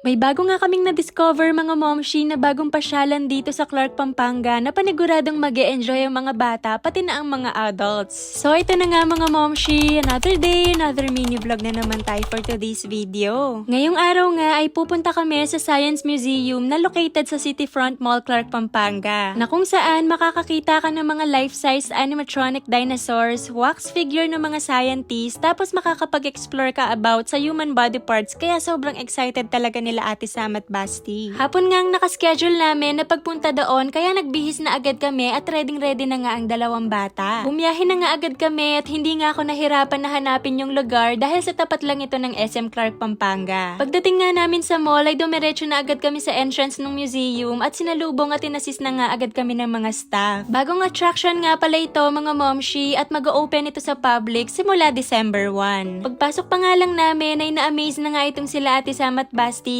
May bago nga kaming na-discover mga momshi na bagong pasyalan dito sa Clark, Pampanga na paniguradong mag enjoy ang mga bata pati na ang mga adults. So ito na nga mga momshi, another day, another mini vlog na naman tayo for today's video. Ngayong araw nga ay pupunta kami sa Science Museum na located sa Cityfront Mall, Clark, Pampanga. Na kung saan makakakita ka ng mga life-size animatronic dinosaurs, wax figure ng mga scientists, tapos makakapag-explore ka about sa human body parts kaya sobrang excited talaga nila Ate Sam at Basti. Hapon nga ang nakaschedule namin na pagpunta doon kaya nagbihis na agad kami at ready-ready na nga ang dalawang bata. Bumiyahe na nga agad kami at hindi nga ako nahirapan na hanapin yung lugar dahil sa tapat lang ito ng SM Clark, Pampanga. Pagdating nga namin sa mall ay dumiretso na agad kami sa entrance ng museum at sinalubong at inassist na nga agad kami ng mga staff. Bagong attraction nga pala ito mga momshi at mag-open ito sa public simula December 1. Pagpasok pa nga lang namin ay na-amaze na nga itong sila Ate Sam at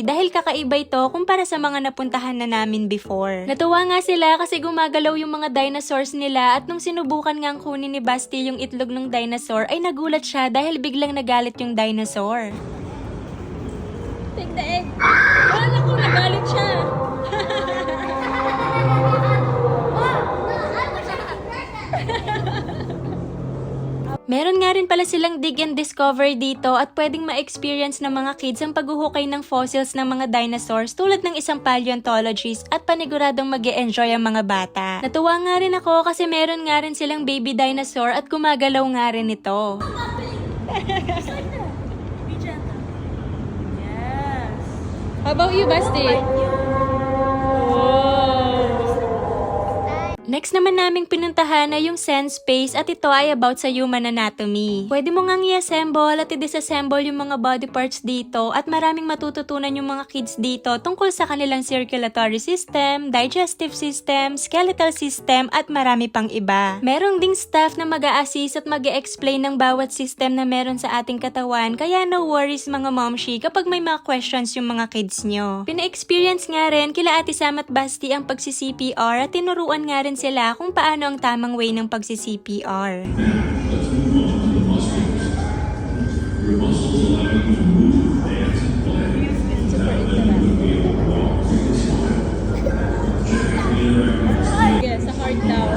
dahil kakaiba ito kumpara sa mga napuntahan na namin before. Natuwa nga sila kasi gumagalaw yung mga dinosaurs nila at nung sinubukan nga ang kunin ni Basti yung itlog ng dinosaur ay nagulat siya dahil biglang nagalit yung dinosaur. Take the egg! Meron nga rin pala silang dig and discover dito at pwedeng ma-experience ng mga kids ang paghuhukay ng fossils ng mga dinosaurs tulad ng isang paleontologist at paniguradong mag enjoy ang mga bata. Natuwa nga rin ako kasi meron nga rin silang baby dinosaur at gumagalaw nga rin ito. How about you, Basti? Next naman naming pinuntahan ay yung Sense Space at ito ay about sa human anatomy. Pwede mo ngang i-assemble at i-disassemble yung mga body parts dito at maraming matututunan yung mga kids dito tungkol sa kanilang circulatory system, digestive system, skeletal system at marami pang iba. Merong ding staff na mag assist at mag explain ng bawat system na meron sa ating katawan kaya no worries mga momshi kapag may mga questions yung mga kids nyo. Pina-experience nga rin kila Ate Sam at Basti ang pagsi-CPR at tinuruan nga rin sila kung paano ang tamang way ng pagsi-CPR. Yes, sa heart daw.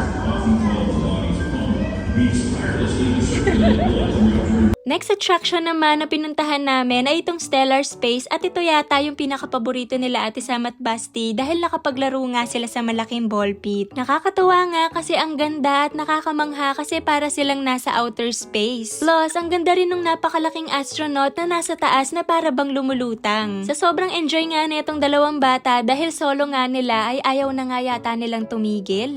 Next attraction naman na pinuntahan namin ay itong Stellar Space at ito yata yung pinakapaborito nila Ate Sam at Basti dahil nakapaglaro nga sila sa malaking ball pit. Nakakatuwa nga kasi ang ganda at nakakamangha kasi para silang nasa outer space. Plus, ang ganda rin ng napakalaking astronaut na nasa taas na para bang lumulutang. Sa sobrang enjoy nga na itong dalawang bata dahil solo nga nila ay ayaw na nga yata nilang tumigil.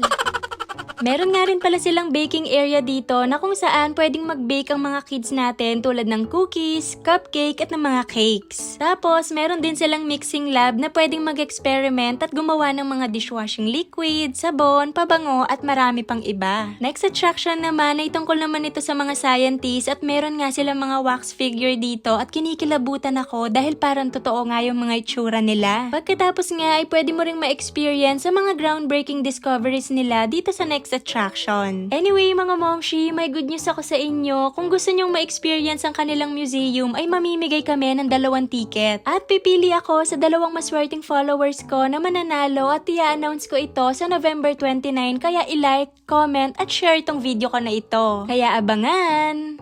Meron nga rin pala silang baking area dito na kung saan pwedeng mag-bake ang mga kids natin tulad ng cookies, cupcake at ng mga cakes. Tapos, meron din silang mixing lab na pwedeng mag-experiment at gumawa ng mga dishwashing liquid, sabon, pabango at marami pang iba. Next attraction naman ay tungkol naman ito sa mga scientists at meron nga silang mga wax figure dito at kinikilabutan ako dahil parang totoo nga yung mga itsura nila. Pagkatapos nga ay pwede mo ring ma-experience sa mga groundbreaking discoveries nila dito sa next attraction. Anyway, mga momshi, may good news ako sa inyo. Kung gusto nyong ma-experience ang kanilang museum, ay mamimigay kami ng dalawang ticket. At pipili ako sa dalawang maswerteng followers ko na mananalo at i-announce ko ito sa November 29 kaya i-like, comment at share itong video ko na ito. Kaya abangan!